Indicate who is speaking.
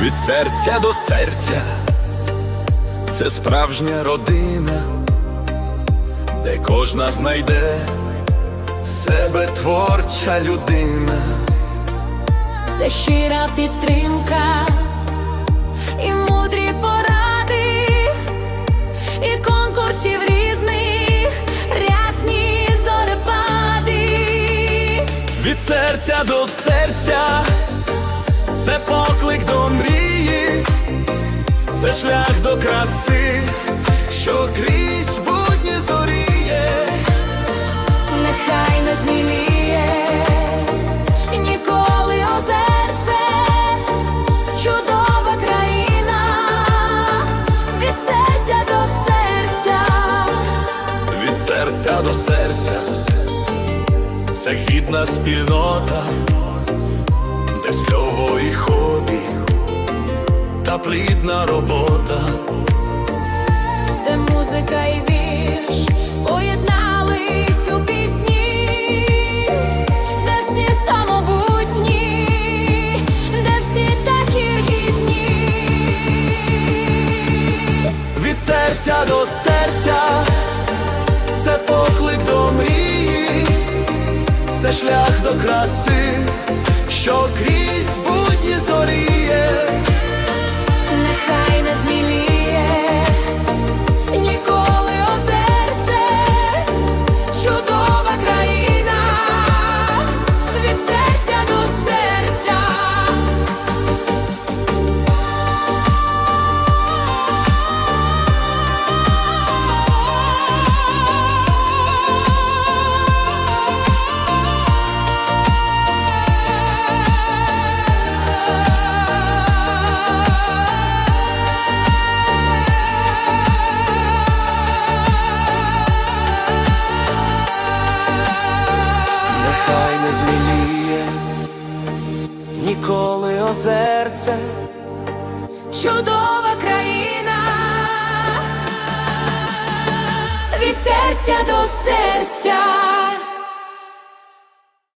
Speaker 1: від серця до серця, це справжня родина, де кожна знайде себе творча людина.
Speaker 2: Та щира підтримка і мудрі поради, і конкурсів різних рясні зорепади.
Speaker 1: Від серця до серця, це це шлях до краси, що крізь будні зоріє.
Speaker 2: Нехай не зміліє ніколи озерце, чудова країна від серця до серця.
Speaker 1: Від серця до серця, це гідна спільнота, де хобі, плідна робота.
Speaker 2: де музика і вірш поєднались у пісні, де всі самобутні, де всі такі різні.
Speaker 1: Від серця до серця, це поклик до мрії, це шлях до краси, що крізь будні зоріє. Ніколи озерце.
Speaker 2: Чудова країна від серця до серця.